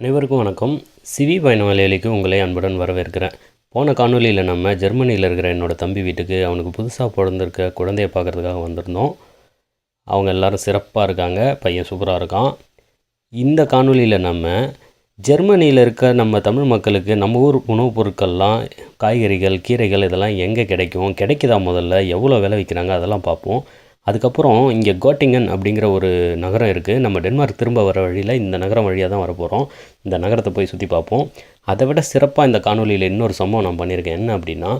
அனைவருக்கும் வணக்கம். சிவி பயணவாளிகளுக்கு உங்களை அன்புடன் வரவேற்கிறேன். போன காணொலியில் நம்ம ஜெர்மனியில் இருக்கிற என்னோட தம்பி வீட்டுக்கு அவனுக்கு புதுசாக பிறந்திருக்க குழந்தைய பார்க்குறதுக்காக வந்திருந்தோம். அவங்க எல்லாரும் சிறப்பாக இருக்காங்க பையன் சூப்பராக இருக்கான். இந்த காணொலியில் நம்ம ஜெர்மனியில் இருக்க நம்ம தமிழ் மக்களுக்கு நம்ம ஊர் உணவுப் பொருட்கள்லாம் காய்கறிகள் கீரைகள் இதெல்லாம் எங்கே கிடைக்கும் கிடைக்குதா முதல்ல எவ்வளோ விலை விற்கிறாங்க அதெல்லாம் பார்ப்போம். அதுக்கப்புறம் இங்கே கோட்டிங்கன் அப்படிங்கிற ஒரு நகரம் இருக்குது நம்ம டென்மார்க் திரும்ப வர வழியில் இந்த நகரம் வழியாக தான் வரப்போகிறோம் இந்த நகரத்தை போய் சுற்றி பார்ப்போம். அதை விட சிறப்பாக இந்த காணொலியில் இன்னொரு சம்பவம் நான் பண்ணியிருக்கேன். என்ன அப்படின்னா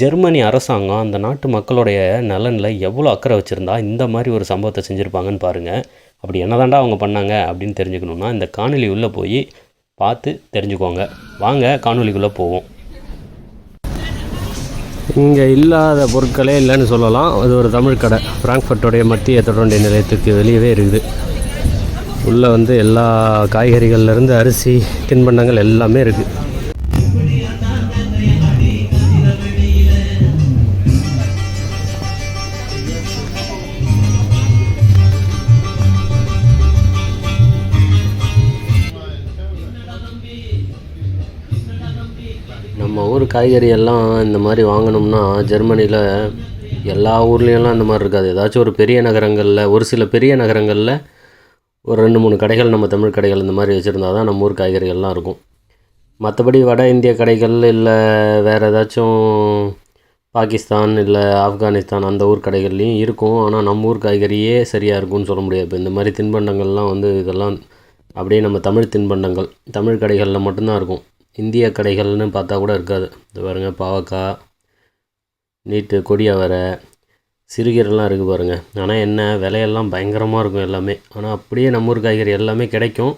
ஜெர்மனி அரசாங்கம் அந்த நாட்டு மக்களுடைய நலனில் எவ்வளோ அக்கறை வச்சுருந்தா இந்த மாதிரி ஒரு சம்பவத்தை செஞ்சுருப்பாங்கன்னு பாருங்கள் அப்படி என்னதாண்டா அவங்க பண்ணாங்க அப்படின்னு தெரிஞ்சுக்கணுன்னா இந்த காணொலி உள்ளே போய் பார்த்து தெரிஞ்சுக்கோங்க. வாங்க காணொலிக்குள்ளே போவோம். இங்கே இல்லாத பொருட்களே இல்லைன்னு சொல்லலாம். அது ஒரு தமிழ் கடை. ஃப்ராங்க்ஃபர்ட்டோடைய மத்திய தொடர்பு நிலையத்துக்கு வெளியவே இருக்குது. உள்ளே வந்து எல்லா காய்கறிகள்லேருந்து அரிசி தின்பண்டங்கள் எல்லாமே இருக்குது நம்ம ஊர் காய்கறி எல்லாம் இந்த மாதிரி வாங்கணும்னா ஜெர்மனியில் எல்லா ஊர்லேயெல்லாம் இந்த மாதிரி இருக்காது. ஏதாச்சும் ஒரு பெரிய நகரங்களில் ஒரு சில பெரிய நகரங்களில் ஒரு ரெண்டு மூணு கடைகள் நம்ம தமிழ் கடைகள் இந்த மாதிரி வச்சுருந்தா தான் நம்ம ஊர் காய்கறிகள்லாம் இருக்கும். மற்றபடி வட இந்திய கடைகள் இல்லை வேறு ஏதாச்சும் பாகிஸ்தான் இல்லை ஆப்கானிஸ்தான் அந்த ஊர் கடைகள்லேயும் இருக்கும். ஆனால் நம்ம ஊர் காய்கறியே சரியாக இருக்கும்னு சொல்ல முடியாது. இப்போ இந்த மாதிரி தின்பண்டங்கள்லாம் வந்து இதெல்லாம் அப்படியே நம்ம தமிழ் தின்பண்டங்கள் தமிழ் கடைகளில் மட்டும்தான் இருக்கும். இந்திய கடைகள்னு பார்த்தா கூட இருக்காது. இது பாருங்க பாவக்காய் நீட்டு கொடியவரை சிறுகீரைலாம் இருக்குது பாருங்கள் ஆனால் என்ன விலையெல்லாம் பயங்கரமாக இருக்கும் எல்லாமே. ஆனால் அப்படியே நம்ம ஊர் காய்கறி எல்லாமே கிடைக்கும்.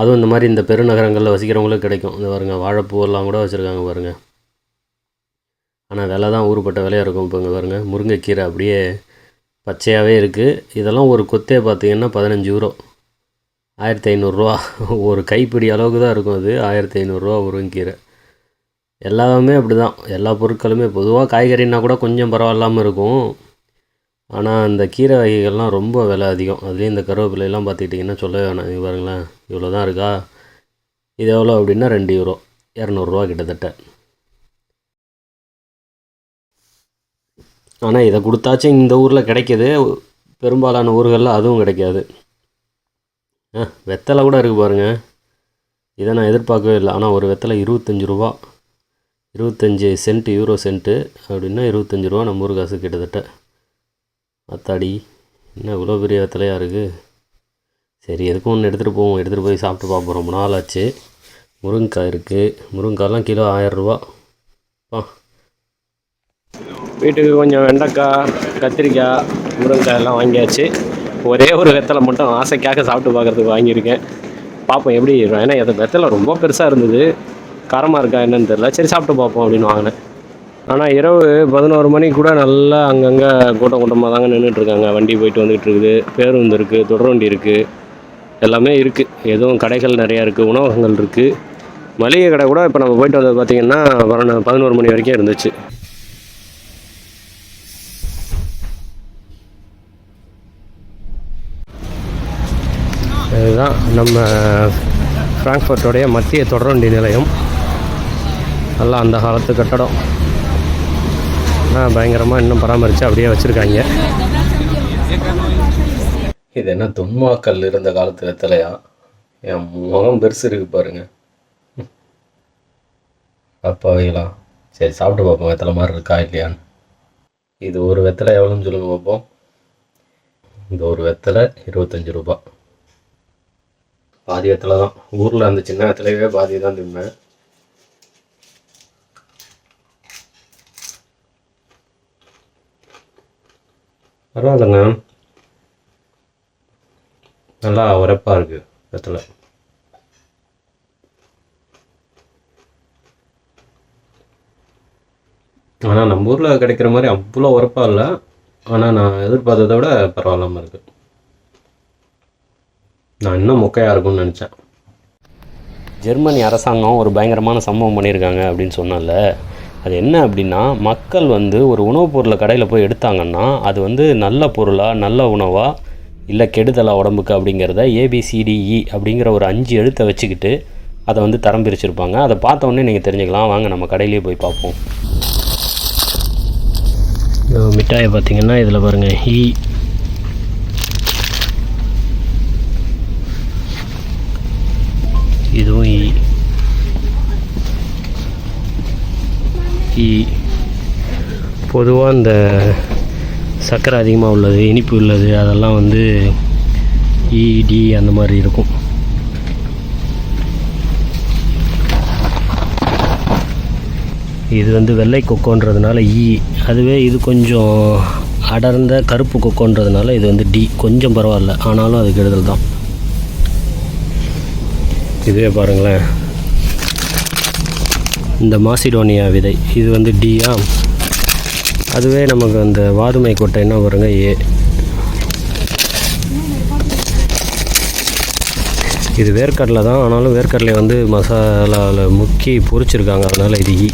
அதுவும் இந்த மாதிரி இந்த பெருநகரங்களில் வசிக்கிறவங்களுக்கு கிடைக்கும். இந்த பாருங்க வாழைப்பூவெல்லாம் கூட வச்சுருக்காங்க பாருங்கள் ஆனால் விலை தான் ஊருப்பட்ட விலையாக இருக்கும் இப்போ இங்கே பாருங்கள் முருங்கைக்கீரை அப்படியே பச்சையாகவே இருக்குது இதெல்லாம் ஒரு கொத்தே பார்த்தீங்கன்னா பதினஞ்சு யூரோ. ஆயிரத்தி ஐநூறுரூவா ஒரு கைப்பிடி அளவுக்கு தான் இருக்கும் அது. ஆயிரத்தி ஐநூறுரூவா முருங்கைக்கீரை. எல்லாமே அப்படி தான் எல்லா பொருட்களுமே பொதுவாக காய்கறின்னா கூட கொஞ்சம் பரவாயில்லாமல் இருக்கும். ஆனால் அந்த கீரை வகைகள்லாம் ரொம்ப விலை அதிகம். அதுலேயும் இந்த கருவேப்பிலையெல்லாம் பார்த்துக்கிட்டிங்கன்னா சொல்லவே வேணாம். இது பாருங்களேன் இவ்வளோ தான் இருக்கா? இது எவ்வளோ அப்படின்னா ரெண்டு யூரோ இரநூறுவா கிட்டத்தட்ட. ஆனால் இதை கொடுத்தாச்சும் இந்த ஊரில் கிடைக்கிது. பெரும்பாலான ஊர்களில் அதுவும் கிடைக்காது. ஆ வெத்தலை கூட இருக்குது பாருங்கள் இதை நான் எதிர்பார்க்கவே இல்லை. ஆனால் ஒரு வெத்தலை இருபத்தஞ்சி ரூபா இருபத்தஞ்சி சென்ட்டு யூரோ சென்ட்டு அப்படின்னா இருபத்தஞ்சி ரூபா நம்ம ஊர் காசு கிட்டத்தட்ட. அத்தாடி என்ன இவ்வளோ பெரிய வெத்தலையாக இருக்குது சரி எதுக்கும் ஒன்று எடுத்துகிட்டு போவோம். எடுத்துகிட்டு போய் சாப்பிட்டு பார்ப்போம். ரொம்ப நாள் ஆச்சு. முருங்கைக்காய் இருக்குது முருங்கைக்காய்லாம் கிலோ ஆயரூவா ஆ வீட்டுக்கு கொஞ்சம் வெண்டைக்காய் கத்திரிக்காய் முருங்கைக்காய் எல்லாம் வாங்கியாச்சு. ஒரே ஒரு வெத்தலை மட்டும் ஆசைக்காக சாப்பிட்டு பார்க்குறதுக்கு வாங்கியிருக்கேன். பார்ப்போம் எப்படி ஏன்னா அது வெத்தலை ரொம்ப பெருசாக இருந்தது. காரமாக இருக்கா என்னன்னு தெரில சரி சாப்பிட்டு பார்ப்போம் அப்படின்னு வாங்கினேன். ஆனால் இரவு பதினோரு மணி கூட நல்லா அங்கங்கே கூட்டம் கூட்டமாக தாங்க நின்றுட்டுருக்காங்க வண்டி போயிட்டு வந்துகிட்டு இருக்குது பேருந்து இருக்குது தொடர்வண்டி இருக்குது எல்லாமே இருக்குது எதுவும் கடைகள் நிறையா இருக்குது உணவகங்கள் இருக்குது மளிகை கடை கூட இப்போ நம்ம போயிட்டு வந்தது பார்த்திங்கன்னா பன்னெண்டு பதினோரு மணி வரைக்கும் இருந்துச்சு. இதுதான் நம்ம ஃப்ராங்க்ஃபர்ட்டோடைய மத்திய தொடர்வண்டி நிலையம். நல்லா அந்த காலத்து கட்டடம். ஆனால் பயங்கரமாக இன்னும் பராமரித்து அப்படியே வச்சுருக்காங்க. இது என்ன துன்மாக்கல் இருந்த காலத்து வெத்தலையா என் முகம் பெருசு இருக்கு பாருங்க. அப்பாவைகளா சரி சாப்பிட்டு பார்ப்போம். வெத்தலை மாதிரி இருக்கா இல்லையான்னு. இது ஒரு வெத்தலை எவ்வளோன்னு சொல்லுங்க பார்ப்போம். இந்த ஒரு வெத்தலை இருபத்தஞ்சி ரூபா. பாதி வெத்தலை தான். ஊரில் அந்த சின்ன வெத்தலையவே பாதி தான் திம்பேன். பரவாயில்லைங்க. நல்லா உரைப்பாக இருக்குது வெத்தலை ஆனால் நம்ம ஊரில் கிடைக்கிற மாதிரி அவ்வளோ உரப்பாக இல்லை. ஆனால் நான் எதிர்பார்த்ததை விட பரவாயில்லாமல் இருக்குது நான் இன்னும் மொக்கையாக இருக்கும்னு நினச்சேன். ஜெர்மனி அரசாங்கம் ஒரு பயங்கரமான சம்பவம் பண்ணியிருக்காங்க அப்படின்னு சொன்னால அது என்ன அப்படின்னா மக்கள் வந்து ஒரு உணவுப் பொருளை கடையில் போய் எடுத்தாங்கன்னா அது வந்து நல்ல பொருளாக நல்ல உணவாக இல்லை கெடுதலா உடம்புக்கு அப்படிங்கிறத ஏபிசிடிஇ e அப்படிங்கிற ஒரு அஞ்சு எழுத்தை வச்சுக்கிட்டு அதை வந்து தரம் பிரிச்சிருப்பாங்க. அதை பார்த்தோன்னே நீங்கள் தெரிஞ்சுக்கலாம். வாங்க நம்ம கடையிலேயே போய் பார்ப்போம். மிட்டாயை பார்த்தீங்கன்னா இதில் பாருங்கள் ஈ e, ஈ பொதுவாக இந்த சர்க்கரை அதிகமாக உள்ளது இனிப்பு உள்ளது அதெல்லாம் வந்து இ டி அந்த மாதிரி இருக்கும். இது வந்து வெள்ளை கொக்கோன்றதுனால இ அதுவே இது கொஞ்சம் அடர்ந்த கருப்பு கொக்கோன்றதுனால இது வந்து டி கொஞ்சம் பரவாயில்ல ஆனாலும் அது கெடுதல் தான். இதுவே பாருங்களேன். இந்த மாசிடோனியா விதை. இது வந்து டியா அதுவே நமக்கு அந்த வாதுமை கொட்டை என்ன வருங்க ஏ. இது வேர்க்கடலை தான் ஆனாலும் வேர்க்கடலை வந்து மசாலாவில் முக்கி பொரிச்சிருக்காங்க அதனால் இது ஈ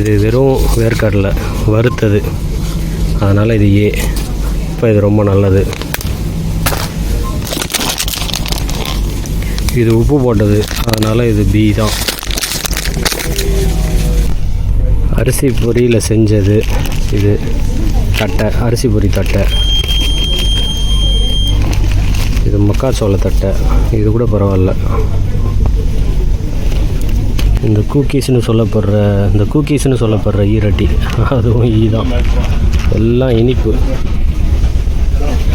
இது வெறும் வேர்க்கடலை வறுத்தது. அதனால் இது ஏ. இப்போ இது ரொம்ப நல்லது. இது உப்பு போட்டது. அதனால் இது பி தான். அரிசி பொரியில் செஞ்சது இது. தட்டை அரிசி பொரி தட்டை. இது மக்காச்சோள தட்டை. இது கூட பரவாயில்ல. இந்த கூக்கீஸ்னு சொல்லப்படுற இந்த கூக்கீஸ்னு சொல்லப்படுற ஈரட்டி அதுவும் ஈ தான். எல்லாம் இனிப்பு.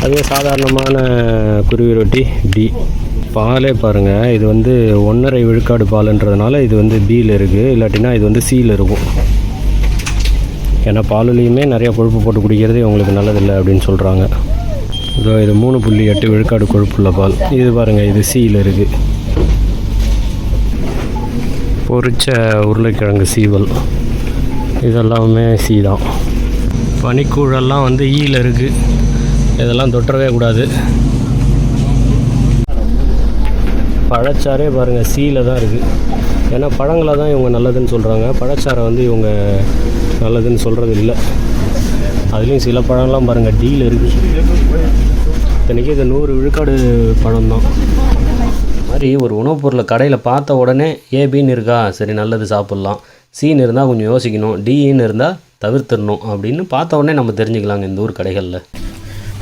அதே சாதாரணமான குருவி ரொட்டி டி பாலே பாருங்கள் இது வந்து ஒன்றரை விழுக்காடு பாலுன்றதுனால இது வந்து பியில் இருக்குது இல்லாட்டினா இது வந்து சியில் இருக்கும். ஏன்னா பாலுலேயுமே நிறைய கொழுப்பு போட்டு குடிக்கிறது உங்களுக்கு நல்லதில்லை அப்படின்னு சொல்கிறாங்க இதோ இது மூணு புள்ளி எட்டு விழுக்காடு கொழுப்புள்ள பால். இது பாருங்கள் இது சியில் இருக்குது பொரிச்ச உருளைக்கிழங்கு சீவல். இதெல்லாமே சீ தான். பனிக்கூழெல்லாம் வந்து e ஈயில் இருக்குது இதெல்லாம் தொட்டவே கூடாது. பழச்சாரே பாருங்கள் சீல தான் இருக்குது ஏன்னா பழங்களை தான் இவங்க நல்லதுன்னு சொல்கிறாங்க பழச்சாரை வந்து இவங்க நல்லதுன்னு சொல்கிறது இல்லை. அதுலேயும் சில பழம்லாம் பாருங்கள் டீல் இருக்குது இத்தனைக்கு இது நூறு விழுக்காடு பழம் தான். மாதிரி ஒரு உணவுப் பொருளை கடையில் பார்த்த உடனே ஏபின்னு இருக்கா? சரி நல்லது சாப்பிட்லாம். சீன்னு இருந்தால் கொஞ்சம் யோசிக்கணும். டின்னு இருந்தால் தவிர்த்திடணும் அப்படின்னு பார்த்த உடனே நம்ம தெரிஞ்சுக்கலாங்க இந்த ஊர் கடைகளில்.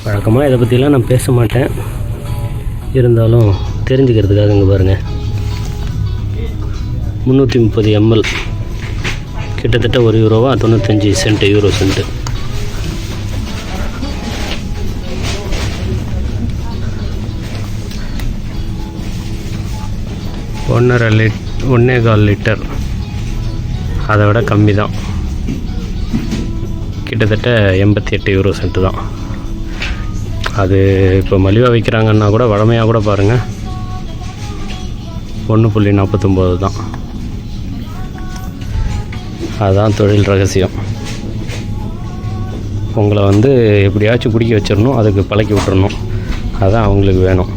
வழக்கமாக இதை பற்றிலாம் நான் பேச மாட்டேன். இருந்தாலும் தெரிஞ்சுக்கிறதுக்காக இங்கே பாருங்கள் முந்நூற்றி முப்பது எம்எல் கிட்டத்தட்ட ஒரு யூரோவா தொண்ணூத்தஞ்சு சென்ட் யூரோ சென்ட்டு ஒன்றரை லிட் ஒன்றே கால் லிட்டர். அதை விட கம்மி தான் கிட்டத்தட்ட எண்பத்தி எட்டு யூரோ சென்ட்டு தான். அது இப்போ மலிவாக விற்கிறாங்கன்னா கூட வழமையாக கூட பாருங்கள் ஒன்று புள்ளி நாற்பத்தொம்போது தான். அதுதான் தொழில் ரகசியம். உங்களை வந்து எப்படியாச்சும் குடிக்க வச்சிடணும் அதுக்கு பழக்கி விட்டுறணும். அதுதான் அவங்களுக்கு வேணும்.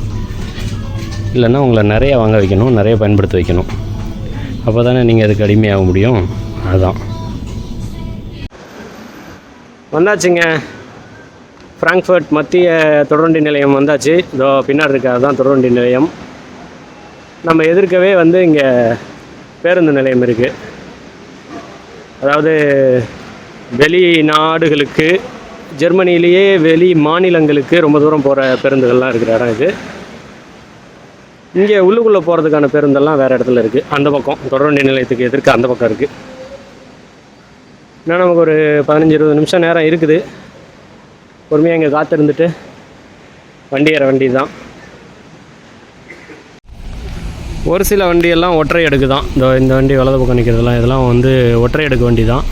இல்லைன்னா உங்களை நிறைய வாங்க வைக்கணும் நிறைய பயன்படுத்த வைக்கணும். அப்போ தானே நீங்கள் அதுக்கு அடிமையாக முடியும். அதுதான் வந்தாச்சுங்க. ஃப்ராங்க்ஃபர்ட் மத்திய தொடர்வண்டி நிலையம் வந்தாச்சு. இதோ பின்னாடி இருக்க அதுதான் தொடர்வண்டி நிலையம். நம்ம எதிர்க்கவே வந்து இங்கே பேருந்து நிலையம் இருக்குது அதாவது வெளி நாடுகளுக்கு ஜெர்மனிலேயே வெளி மாநிலங்களுக்கு ரொம்ப தூரம் போகிற பேருந்துகள்லாம் இருக்கிற இடம் இது. இங்கே உள்ளுக்குள்ளே போகிறதுக்கான பேருந்தெல்லாம் வேறு இடத்துல இருக்குது அந்த பக்கம் தொடர்வண்டி நிலையத்துக்கு எதிர்க்க அந்த பக்கம் இருக்குது இன்னும் நமக்கு ஒரு பதினஞ்சு இருபது நிமிஷம் நேரம் இருக்குது. பொறுமையாக இங்கே காத்திருந்துட்டு வண்டி ஏற வண்டி தான் ஒரு சில வண்டியெல்லாம் ஒற்றை அடுக்கு தான். இந்த இந்த வண்டி வலது பக்கம் நிற்கிறதுலாம் இதெல்லாம் வந்து ஒற்றை அடுக்கு வண்டி தான்.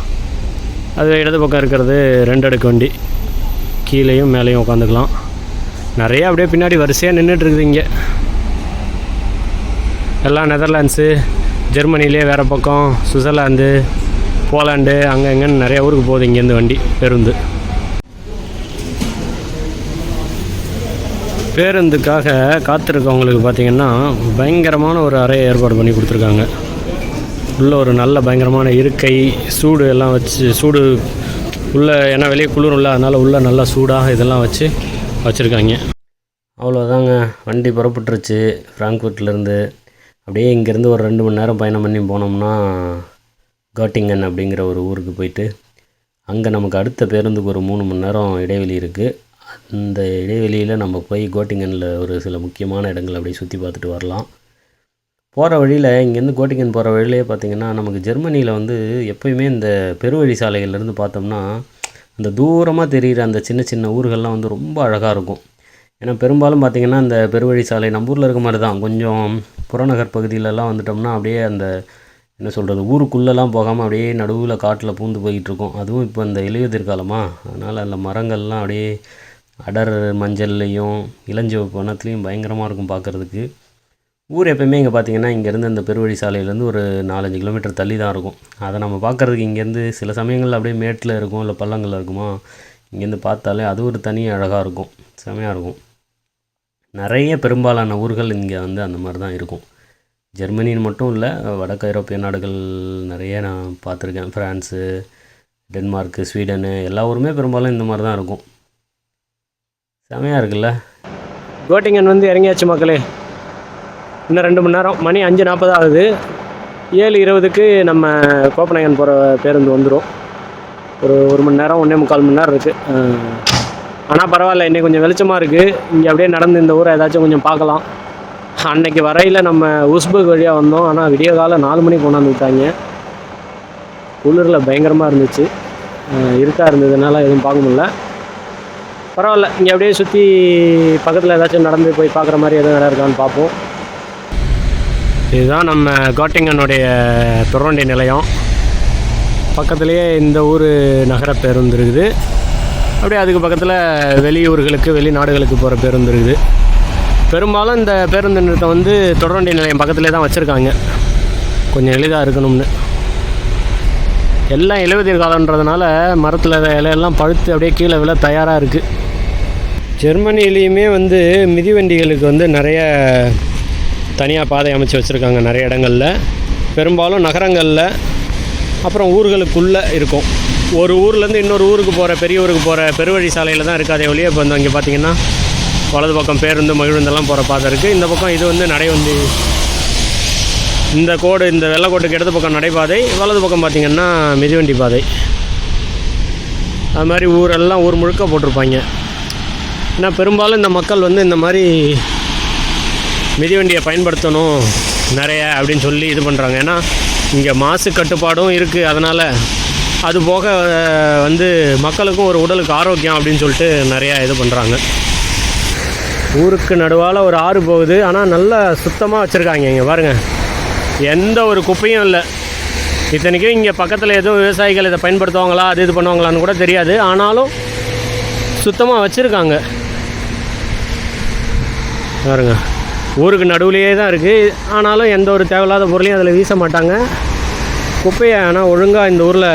அது இடது பக்கம் இருக்கிறது ரெண்டு அடுக்கு வண்டி. கீழேயும் மேலேயும் உட்காந்துக்கலாம். நிறையா அப்படியே பின்னாடி வரிசையாக நின்றுட்டு இருக்குது இங்கே. எல்லாம் நெதர்லாண்ட்ஸு ஜெர்மனிலே வேறு பக்கம் சுவிட்சர்லாந்து போலாண்டு அங்கே இங்கேன்னு நிறைய ஊருக்கு போகுது இங்கேருந்து வண்டி பேருந்து. பேருந்துக்காக காத்திருக்கவங்களுக்கு பார்த்தீங்கன்னா பயங்கரமான ஒரு அறையை ஏற்பாடு பண்ணி கொடுத்துருக்காங்க. உள்ள ஒரு நல்ல பயங்கரமான இருக்கை சூடு எல்லாம் வச்சு சூடு உள்ள ஏன்னா வெளியே குளிரும்ல அதனால் உள்ளே நல்லா சூடாக இதெல்லாம் வச்சு வச்சுருக்காங்க. அவ்வளோதாங்க வண்டி புறப்பட்டுருச்சு ஃப்ராங்க்ஃபர்ட்லேருந்து அப்படியே இங்கேருந்து ஒரு ரெண்டு மணி நேரம் பயணம் பண்ணி போனோம்னா காட்டிங்கன் அப்படிங்கிற ஒரு ஊருக்கு போயிட்டு அங்கே நமக்கு அடுத்த பேருந்துக்கு ஒரு மூணு மணி நேரம் இடைவெளி இருக்குது இந்த இடைவெளியில் நம்ம போய் கோட்டிங்கனில் ஒரு சில முக்கியமான இடங்கள் அப்படியே சுற்றி பார்த்துட்டு வரலாம். போகிற வழியில் இங்கேருந்து கோட்டிங்கன் போகிற வழியிலே பார்த்திங்கன்னா நமக்கு ஜெர்மனியில் வந்து எப்போயுமே இந்த பெருவழி சாலைகள்லேருந்து பார்த்தோம்னா அந்த தூரமாக தெரிகிற அந்த சின்ன சின்ன ஊர்கள்லாம் வந்து ரொம்ப அழகாக இருக்கும். ஏன்னா பெரும்பாலும் பார்த்திங்கன்னா இந்த பெருவழி சாலை நம்ம ஊரில் இருக்க மாதிரி தான். கொஞ்சம் புறநகர் பகுதியிலலாம் வந்துட்டோம்னா அப்படியே அந்த என்ன சொல்கிறது ஊருக்குள்ளெல்லாம் போகாமல் அப்படியே நடுவில் காட்டில் பூந்து போய்கிட்டு இருக்கோம். அதுவும் இப்போ இந்த இலையுதிர் காலமாக அதனால் அந்த மரங்கள்லாம் அப்படியே அடர் மஞ்சள்லேயும் இளஞ்சிவப்பு வண்ணத்துலேயும் பயங்கரமாக இருக்கும் பார்க்குறதுக்கு ஊர் எப்பயுமே இங்கே பார்த்தீங்கன்னா இங்கேருந்து அந்த பெருவழி சாலையிலேருந்து ஒரு நாலஞ்சு கிலோமீட்டர் தள்ளி தான் இருக்கும். அதை நம்ம பார்க்குறதுக்கு இங்கேருந்து சில சமயங்களில் அப்படியே மேட்டில் இருக்கும் இல்லை பள்ளங்களில் இருக்குமா இங்கேருந்து பார்த்தாலே அது ஒரு தனி அழகாக இருக்கும். செமையாக இருக்கும். நிறைய பெரும்பாலான ஊர்கள் இங்கே வந்து அந்த மாதிரி தான் இருக்கும். ஜெர்மனின்னு மட்டும் இல்லை வடக்கு ஐரோப்பிய நாடுகள் நிறைய நான் பார்த்துருக்கேன். ஃப்ரான்ஸு டென்மார்க்கு ஸ்வீடனு எல்லா ஊருமே பெரும்பாலும் இந்த மாதிரி தான் இருக்கும். செமையாக இருக்குல்ல? கோட்டிங்கன் வந்து இறங்கியாச்சு மக்களே. இன்னும் ரெண்டு மணி நேரம். மணி அஞ்சு நாற்பது ஆகுது. ஏழு இருபதுக்கு நம்ம கோப்பநாயகன் போகிற பேருந்து வந்துடும் ஒரு ஒரு மணி நேரம் ஒன்றே முக்கால் மணி நேரம் இருக்குது ஆனால் பரவாயில்ல இன்னைக்கு கொஞ்சம் வெளிச்சமாக இருக்குது இங்கே அப்படியே நடந்து இந்த ஊரை ஏதாச்சும் கொஞ்சம் பார்க்கலாம். அன்னைக்கு வரையில் நம்ம உஸ்புக் வழியாக வந்தோம். ஆனால் விடிய காலம் நாலு மணிக்கு கொண்டாந்து விட்டாங்க. குளிரில் பயங்கரமாக இருந்துச்சு. அஹ் இருட்டாக இருந்ததுனால எதுவும் பார்க்க முடியல. பரவாயில்ல. இங்கே அப்படியே சுற்றி பக்கத்தில் ஏதாச்சும் நடந்து போய் பார்க்குற மாதிரி எதுவும் இடம் இருக்கான்னு பார்ப்போம். இதுதான் நம்ம காட்டிங்கனுடைய தொடர்வண்டி நிலையம். பக்கத்துலேயே இந்த ஊர் நகர பேருந்து இருக்குது. அப்படியே அதுக்கு பக்கத்தில் வெளியூர்களுக்கு வெளிநாடுகளுக்கு போகிற பேருந்து இருக்குது. பெரும்பாலும் இந்த பேருந்து நிறுத்தம் வந்து தொடர்வண்டி நிலையம் பக்கத்துலேயே தான் வச்சுருக்காங்க. கொஞ்சம் எளிதாக இருக்கணும்னு. எல்லாம் இலையுதிர் காலன்றதுனால மரத்தில் இலையெல்லாம் பழுத்து அப்படியே கீழே விழ தயாராக இருக்குது ஜெர்மனிலேயுமே வந்து மிதிவண்டிகளுக்கு வந்து நிறைய தனியாக பாதை அமைச்சு வச்சுருக்காங்க நிறைய இடங்களில். பெரும்பாலும் நகரங்களில் அப்புறம் ஊர்களுக்குள்ளே இருக்கும். ஒரு ஊர்லேருந்து இன்னொரு ஊருக்கு போகிற பெரிய ஊருக்கு போகிற பெருவழி சாலையில் தான் இருக்காதே ஒழிய இப்போ வந்து இங்கே பார்த்தீங்கன்னா வலது பக்கம் பேருந்து மகிழுந்தெல்லாம் போகிற பாதை இருக்குது இந்த பக்கம் இது வந்து நடைவண்டி இந்த கோடு இந்த வெள்ளைக்கோட்டுக்கு இடது பக்கம் நடைபாதை வலது பக்கம் பார்த்திங்கன்னா மிதிவண்டி பாதை. அது மாதிரி ஊரெல்லாம் ஊர் முழுக்க போட்டிருப்பாங்க. ஏன்னா பெரும்பாலும் இந்த மக்கள் வந்து இந்த மாதிரி மிதிவண்டியை பயன்படுத்தணும் நிறைய அப்படின்னு சொல்லி இது பண்ணுறாங்க ஏன்னா இங்கே மாசு கட்டுப்பாடும் இருக்குது அதனால் அது போக வந்து மக்களுக்கும் ஒரு உடலுக்கு ஆரோக்கியம் அப்படின்னு சொல்லிட்டு நிறையா இது பண்ணுறாங்க ஊருக்கு நடுவால் ஒரு ஆறு போகுது. ஆனால் நல்லா சுத்தமாக வச்சுருக்காங்க இங்கே பாருங்கள் எந்த ஒரு குப்பையும் இல்லை. இத்தனைக்கும் இங்கே பக்கத்தில் எதுவும் விவசாயிகள் இதை பயன்படுத்துவாங்களா அது இது பண்ணுவாங்களான்னு கூட தெரியாது. ஆனாலும் சுத்தமாக வச்சுருக்காங்க. பாருங்க. ஊருக்கு நடுவுலையே தான் இருக்குது ஆனாலும் எந்த ஒரு தேவையில்லாத பொருளையும் அதில் வீச மாட்டாங்க. குப்பையை ஆனால் ஒழுங்காக இந்த ஊரில்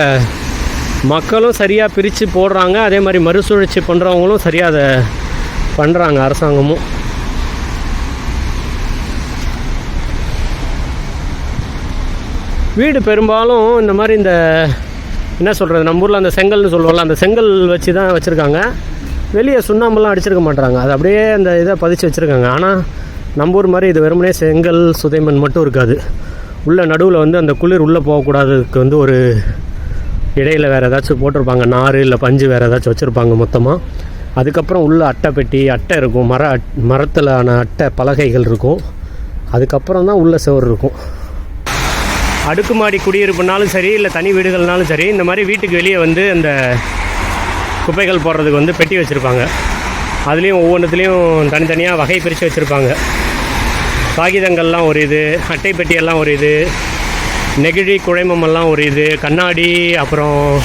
மக்களும் சரியாக பிரித்து போடுறாங்க. அதே மாதிரி மறுசுழற்சி பண்ணுறவங்களும் சரியாக அதை பண்ணுறாங்க அரசாங்கமும். வீடு பெரும்பாலும் இந்த மாதிரி இந்த என்ன சொல்கிறது நம்ம ஊரில் அந்த செங்கல்னு சொல்லுவோம்ல அந்த செங்கல் வச்சு தான் வச்சுருக்காங்க. வெளியே சுண்ணாம்பெல்லாம் அடிச்சிருக்க மாட்டுறாங்க அது அப்படியே அந்த இதை பதிச்சு வச்சுருக்காங்க. ஆனால் நம்ம ஊர் மாதிரி இது வெறுமனே செங்கல் சுதைமண் மட்டும் இருக்காது. உள்ள நடுவில் வந்து அந்த குளிர் உள்ளே போகக்கூடாததுக்கு வந்து ஒரு இடையில வேறு ஏதாச்சும் போட்டிருப்பாங்க. நார் இல்லை பஞ்சு வேறு ஏதாச்சும் வச்சுருப்பாங்க மொத்தமாக அதுக்கப்புறம் உள்ள அட்டை பெட்டி அட்டை இருக்கும். மர மரத்தில் ஆன அட்டை பலகைகள் இருக்கும். அதுக்கப்புறம் தான் உள்ள சுவர் இருக்கும். அடுக்குமாடி குடியிருப்புனாலும் சரி இல்லை தனி வீடுகள்னாலும் சரி இந்த மாதிரி வீட்டுக்கு வெளியே வந்து அந்த குப்பைகள் போடுறதுக்கு வந்து பெட்டி வச்சுருப்பாங்க. அதுலேயும் ஒவ்வொன்றுத்துலேயும் தனித்தனியாக வகை பிரித்து வச்சுருப்பாங்க. காகிதங்கள்லாம் ஒரு இது அட்டை பெட்டியெல்லாம் ஒரு இது நெகிழி குழைமமெல்லாம் ஒரு இது கண்ணாடி அப்புறம்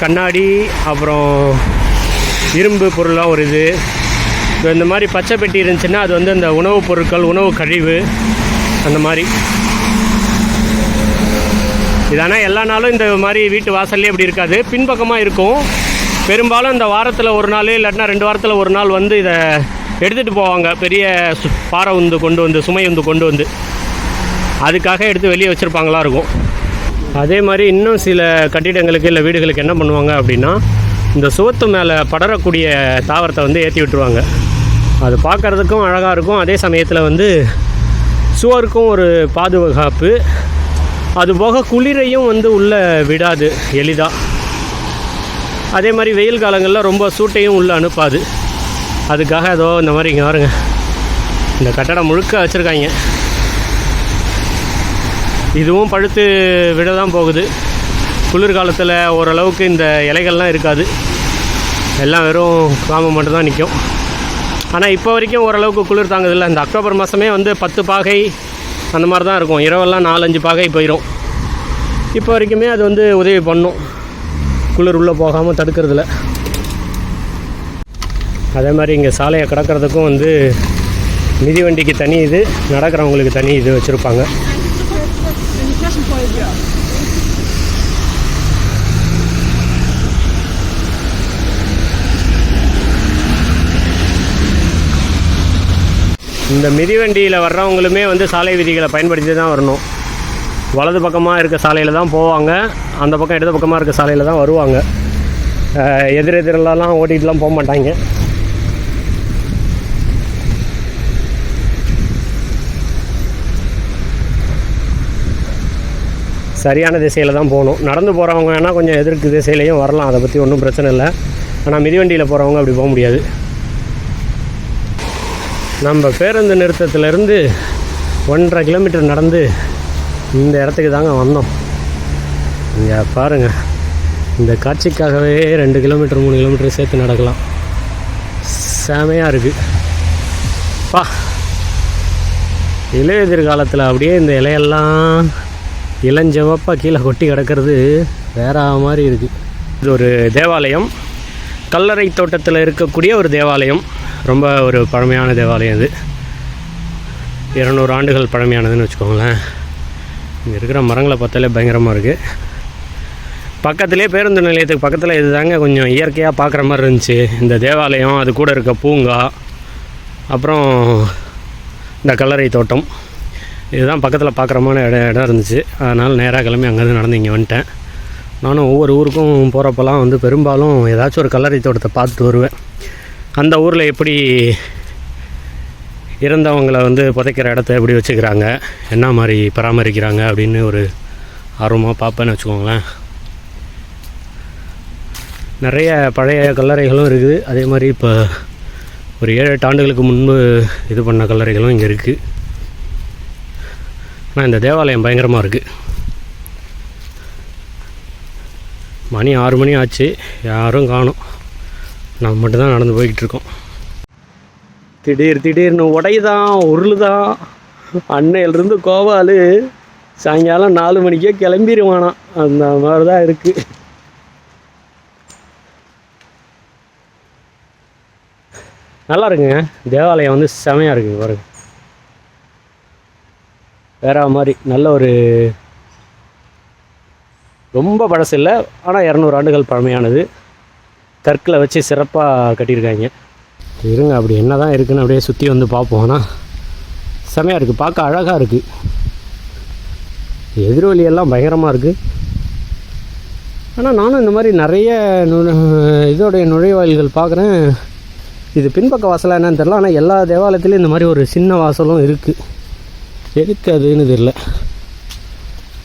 கண்ணாடி அப்புறம் இரும்பு பொருளாக ஒரு இது. இந்த மாதிரி பச்சை பெட்டி இருந்துச்சுன்னா அது வந்து இந்த உணவுப் பொருட்கள் உணவு கழிவு அந்த மாதிரி. இதனால் எல்லா நாளும் இந்த மாதிரி வீட்டு வாசல்லே இப்படி இருக்காது. பின்பக்கமாக இருக்கும். பெரும்பாலும் இந்த வாரத்தில் ஒரு நாள் இல்லாட்டினா ரெண்டு வாரத்தில் ஒரு நாள் வந்து இதை எடுத்துகிட்டு போவாங்க. பெரிய சு- பாறை உந்து கொண்டு வந்து சுமை வந்து கொண்டு வந்து. அதுக்காக எடுத்து வெளியே வச்சுருப்பாங்களா இருக்கும். அதே மாதிரி இன்னும் சில கட்டிடங்களுக்கு இல்லை வீடுகளுக்கு என்ன பண்ணுவாங்க அப்படின்னா இந்த சுவத்து மேலே படரக்கூடிய தாவரத்தை வந்து ஏற்றி விட்டுருவாங்க. அது பார்க்குறதுக்கும் அழகாக இருக்கும். அதே சமயத்தில் வந்து சுவருக்கும் ஒரு பாதுகாப்பு அதுபோக குளிரையும் வந்து உள்ளே விடாது எளிதாக அதே மாதிரி வெயில் காலங்களில் ரொம்ப சூட்டையும் உள்ளே அனுப்பாது. அதுக்காக ஏதோ இந்த மாதிரி இங்கே வருங்க இந்த கட்டடம் முழுக்க வச்சுருக்காங்க. இதுவும் பழுத்து விட தான் போகுது. குளிர்காலத்தில் ஓரளவுக்கு இந்த இலைகள்லாம் இருக்காது. எல்லாம் வெறும் காம்பு மட்டும்தான் நிற்கும் ஆனால் இப்போ வரைக்கும் ஓரளவுக்கு குளிர் தாங்குதில்ல இந்த அக்டோபர் மாதமே வந்து பத்து பாகை அந்த மாதிரி தான் இருக்கும். இரவெல்லாம் நாலஞ்சு பாகை போயிடும் இப்போ வரைக்குமே அது வந்து உதவி பண்ணும். குளிர் உள்ளே போகாமல் தடுக்கிறதுல. அதே மாதிரி இங்கே சாலையை கிடக்கிறதுக்கும் வந்து மிதி வண்டிக்கு தனி இது நடக்கிறவங்களுக்கு தனி இது வச்சுருப்பாங்க. இந்த மிதிவண்டியில் வர்றவங்களுமே வந்து சாலை விதிகளை பயன்படுத்தி தான் வரணும். வலது பக்கமாக இருக்க சாலையில் தான் போவாங்க. அந்த பக்கம் இடது பக்கமாக இருக்க சாலையில் தான் வருவாங்க. எதிரெதிரெல்லாம் எதிர் ஓட்டிகிட்டுலாம் போக மாட்டாங்க. சரியான திசையில் தான் போகணும். நடந்து போகிறவங்க வேணால் கொஞ்சம் எதிர்க்கு திசையிலையும் வரலாம். அதை பற்றி ஒன்றும் பிரச்சனை இல்லை. ஆனால் மிதிவண்டியில் போகிறவங்க அப்படி போக முடியாது. நம்ம பேருந்து நிறுத்தத்திலேருந்து ஒன்றரை கிலோமீட்டர் நடந்து இந்த இடத்துக்கு தாங்க வந்தோம். இங்கே பாருங்கள் இந்த காட்சிக்காகவே ரெண்டு கிலோமீட்டர் மூணு கிலோமீட்டர் சேர்த்து நடக்கலாம். செமையாக இருக்குது பா. இலையுதிர் காலத்தில் அப்படியே இந்த இலையெல்லாம் இளஞ்சவப்பாக கீழே கொட்டி கிடக்கிறது வேற மாதிரி இருக்குது இது ஒரு தேவாலயம். கல்லறை தோட்டத்தில் இருக்கக்கூடிய ஒரு தேவாலயம். ரொம்ப ஒரு பழமையான தேவாலயம் இது. இருநூறு ஆண்டுகள் பழமையானதுன்னு வச்சுக்கோங்களேன். இங்கே இருக்கிற மரங்களை பார்த்தாலே பயங்கரமாக இருக்குது பக்கத்துலேயே பேருந்து நிலையத்துக்கு பக்கத்தில் இது தாங்க கொஞ்சம் இயற்கையாக பார்க்குற மாதிரி இருந்துச்சு. இந்த தேவாலயம் அது கூட இருக்க பூங்கா அப்புறம் இந்த கல்லறை தோட்டம். இதுதான் பக்கத்தில் பார்க்குறமான இடம் இடம் இருந்துச்சு. அதனால் நேராக கிளம்பி அங்கேருந்து நடந்து இங்கே வந்துட்டேன். நானும் ஒவ்வொரு ஊருக்கும் போகிறப்பெல்லாம் வந்து பெரும்பாலும் ஏதாச்சும் ஒரு கல்லறை தோட்டத்தை பார்த்துட்டு வருவேன். அந்த ஊரில் எப்படி இறந்தவங்களை வந்து புதைக்கிற இடத்த எப்படி வச்சுக்கிறாங்க? என்ன மாதிரி பராமரிக்கிறாங்க அப்படின்னு ஒரு ஆர்வமாக பார்ப்பேன்னு வச்சுக்கோங்களேன். நிறைய பழைய கல்லறைகளும் இருக்குது. அதே மாதிரி இப்போ ஒரு ஏழு எட்டு ஆண்டுகளுக்கு முன்பு இது பண்ண கல்லறைகளும் இங்கே இருக்குது ஆனால் இந்த தேவாலயம் பயங்கரமாக இருக்குது மணி ஆறு மணி ஆச்சு. யாரும் காணும். நம்ம மட்டும்தான் நடந்து போய்கிட்டு இருக்கோம் திடீர் திடீர்னு உடையுதான் உருளுதான். அன்னையிலிருந்து கோவாலு சாயங்காலம் நாலு மணிக்கே கிளம்பிடுவானாம் அந்த மாதிரி தான் இருக்குது நல்லா இருக்குங்க. தேவாலயம் வந்து செமையாக இருக்குங்க பாருங்க. வேற மாதிரி நல்ல ஒரு ரொம்ப பழசு இல்லை. ஆனால் இரநூறு ஆண்டுகள் பழமையானது. கற்களை வச்சு சிறப்பாக கட்டியிருக்காங்க. இருங்க அப்படி என்ன தான் இருக்குன்னு அப்படியே சுற்றி வந்து பார்ப்போம். ஆனால் செமையாக இருக்குது பார்க்க அழகாக இருக்குது எதிரொலியெல்லாம் எல்லாம் பயங்கரமாக இருக்குது ஆனால் நானும் இந்த மாதிரி நிறைய நு- இதோடைய நுழைவாயில்கள் பார்க்குறேன். இது பின்பக்க வாசலாக என்னன்னு தெரில ஆனால் எல்லா தேவாலயத்துலேயும் இந்த மாதிரி ஒரு சின்ன வாசலும் இருக்குது எதுக்கு அதுன்னு தெரில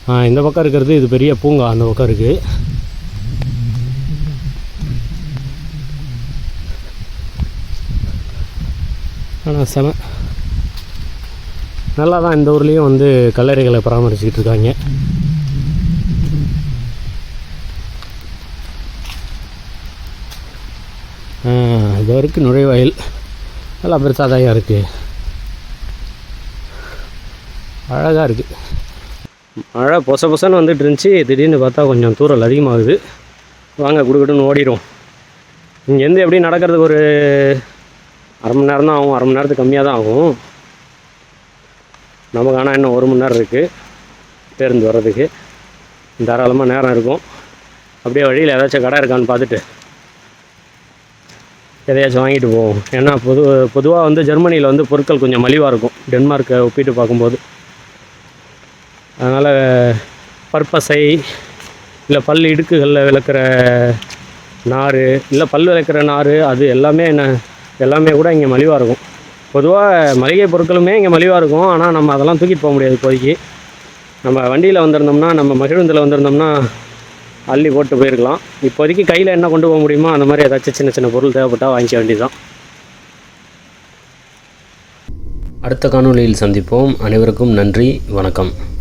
ஆ இந்த பக்கம் இருக்கிறது இது பெரிய பூங்கா. அந்த பக்கம் இருக்குது ஆனால் செம. நல்லா தான் இந்த ஊர்லேயும் வந்து கல்லறைகளை பராமரிச்சுக்கிட்டு இருக்காங்க. இது வரைக்கும் நுழைவாயில். நல்லா பெருசாக தான் இருக்குது அழகாக இருக்குது மழை பொச பொசன்னு வந்துட்டு இருந்துச்சு. திடீர்னு பார்த்தா கொஞ்சம் தூரல் அதிகமாகுது. வாங்க கொடுக்கட்டுன்னு ஓடிடும் இங்கேருந்து எப்படி நடக்கிறதுக்கு ஒரு அரை மணி நேரம் தான் ஆகும். அரை மணி நேரத்துக்கு கம்மியாக தான் ஆகும். நமக்கு ஆனால் இன்னும் ஒரு மணி நேரம் இருக்குது பேருந்து வர்றதுக்கு. தாராளமாக நேரம் இருக்கும். அப்படியே வழியில் ஏதாச்சும் கடை இருக்கான்னு பார்த்துட்டு எதையாச்சும் வாங்கிட்டு போவோம். ஏன்னா பொது பொதுவாக வந்து ஜெர்மனியில் வந்து பொருட்கள் கொஞ்சம் மலிவாக இருக்கும். டென்மார்க்கை ஒப்பிட்டு பார்க்கும்போது. அதனால் பற்பசை இல்லை பல் இடுக்குகளில் விளக்குற நார் இல்லை பல் விளக்குற நார் அது எல்லாமே என்ன எல்லாமே கூட இங்கே மலிவாக இருக்கும். பொதுவாக மளிகை பொருட்களுமே இங்கே மலிவாக இருக்கும். ஆனால் நம்ம அதெல்லாம் தூக்கிட்டு போக முடியாது இப்போதைக்கு. நம்ம வண்டியில் வந்திருந்தோம்னா நம்ம மகிழுந்தில் வந்திருந்தோம்னா அள்ளி போட்டு போயிருக்கலாம். இப்போதைக்கு கையில் என்ன கொண்டு போக முடியுமோ அந்த மாதிரி ஏதாச்சும் சின்ன சின்ன பொருள் தேவைப்பட்டால் வாங்கிக்க வேண்டியதுதான். அடுத்த காணொளியில் சந்திப்போம். அனைவருக்கும் நன்றி. வணக்கம்.